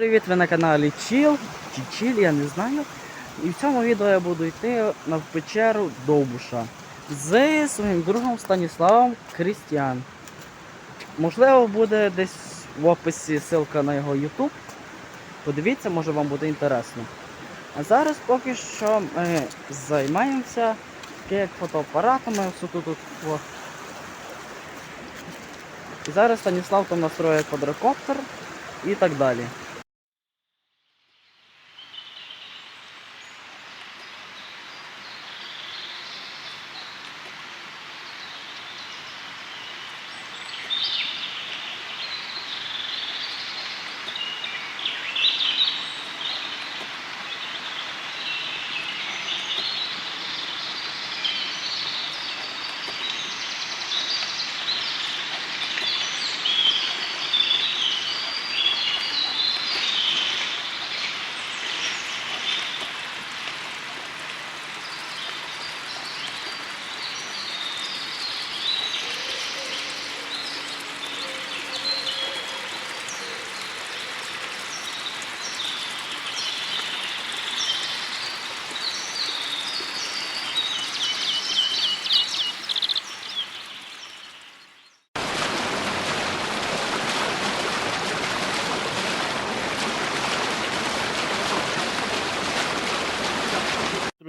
Привіт, ви на каналі Чіл, чи Чіл, я не знаю. І в цьому відео я буду йти на печеру Довбуша з своїм другом Станіславом Крістіан. Можливо, буде десь в описі ссылка на його YouTube. Подивіться, може вам буде інтересно. А зараз поки що ми займаємося як фотоапаратами, все тут. тут о. І зараз Станіслав там настроює квадрокоптер і так далі.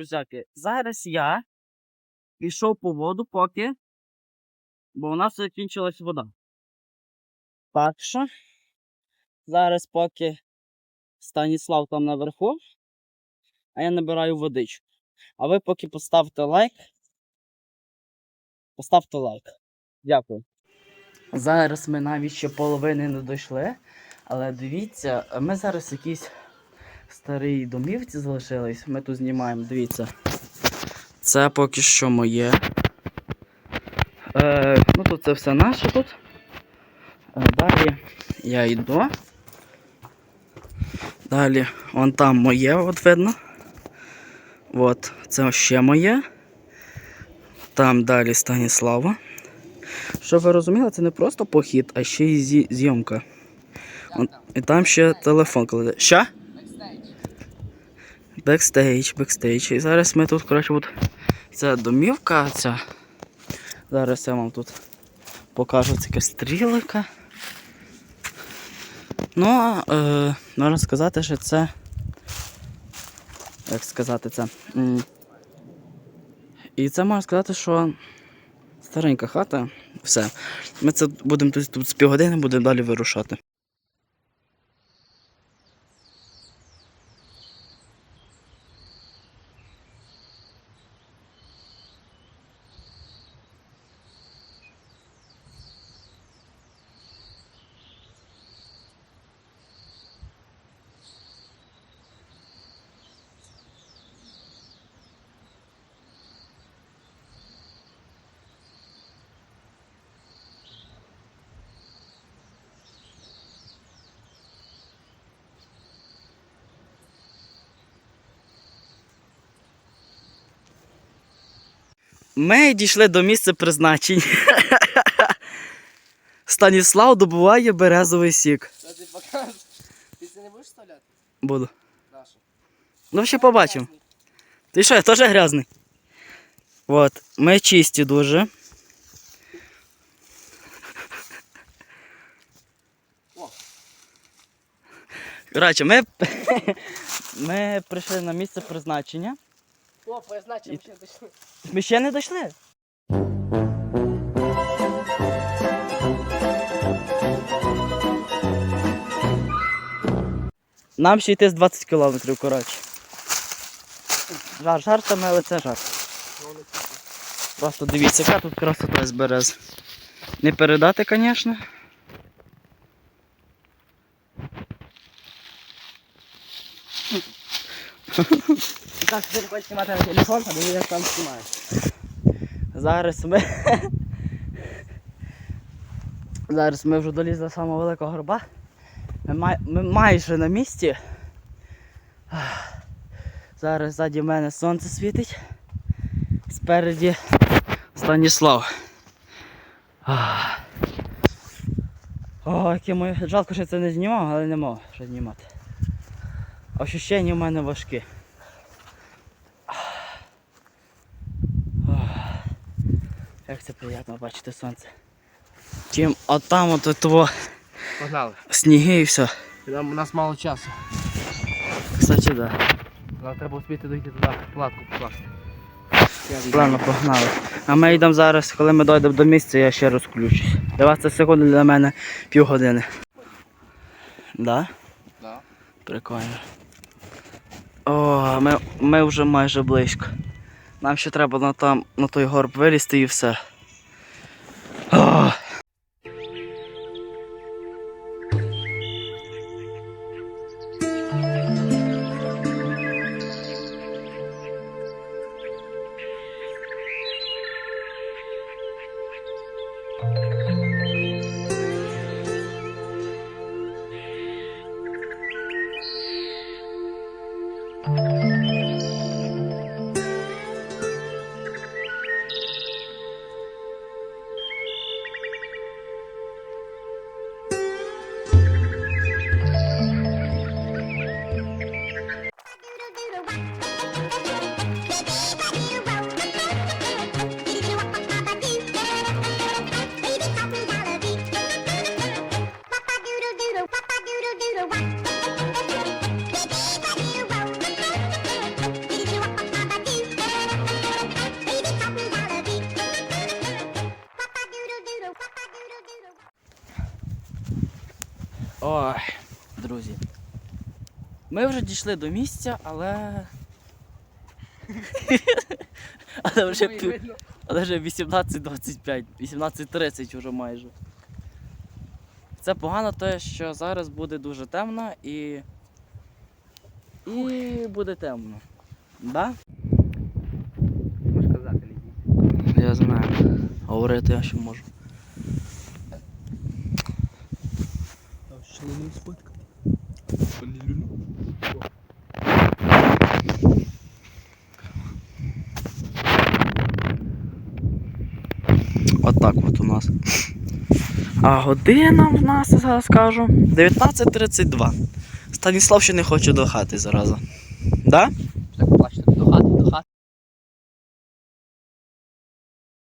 Друзяки, зараз я пішов по воду поки, бо у нас закінчилась вода. Так що, зараз поки Станіслав там наверху, а я набираю водичку. А ви поки поставте лайк. Поставте лайк. Дякую. Зараз ми навіть ще половини не дійшли. Але дивіться, ми зараз якісь старій домівці залишились. Ми тут знімаємо, дивіться. Це поки що моє. Е, ну тут це все наше тут. Е, далі я йду. Далі вон там моє, от видно. От, це ще моє. Там далі Станіслава. Щоб ви розуміли, це не просто похід, а ще й зі- зйомка. І там ще телефон кладе. Що? Бекстейдж, бекстейдж. І зараз ми тут, коротше, от це домівка ця. Зараз я вам тут покажу це стрілика. Ну, е, можна сказати, що це. Як сказати це? І це можна сказати, що старенька хата. Все. Ми це будемо тут, тут з півгодини, будемо далі вирушати. Ми дійшли до місця призначень. Станіслав добуває березовий сік. Ти покажеш? Ти це не будеш вставляти? Буду. Нашу. Ну, ще побачимо. Ти що, я теж грязний. От, ми чисті дуже. Коротше, ми, ми прийшли на місце призначення. О, позначимо, ще дійшли. Ми ще не дійшли. Нам ще йти з 20 кілометрів, коротше. Жар, жартами, але це жар. Просто дивіться, яка тут красота з берез. Не передати, звісно. Хочеш знімати на телефон, а я там знімаю. Зараз ми. Зараз ми вже долізли до самого великого горба. Ми, май... ми майже на місці. Зараз ззаді мене сонце світить. Спереді Станіслав. О, яке моє. Жалко, що це не знімав, але не мав що знімати. Ощущення в мене важкі. Як це приємно бачити сонце. Чим отам от того Погнали. сніги і все. Нам, у нас мало часу. Кстати, да. Нам треба успіти дойти туди, палатку покласти. Ладно, погнали. А ми йдемо зараз, коли ми дійдемо до місця, я ще розключусь. Для вас це секунди, для мене півгодини. Да? Да. Прикольно. О, ми, ми вже майже близько. Нам ще треба на, там, на той горб вилізти і все. Ой, друзі. Ми вже дійшли до місця, але. але вже пів... Але вже 18.25, 18.30 вже майже. Це погано те, що зараз буде дуже темно і. І буде темно. Да? Можеш казати, ліді. Я знаю. Говорити я ще можу. Ще не спотка. Отак от у нас. А година в нас, я зараз скажу. 19.32. Станіслав ще не хоче до хати зараза. Да? Так плачете.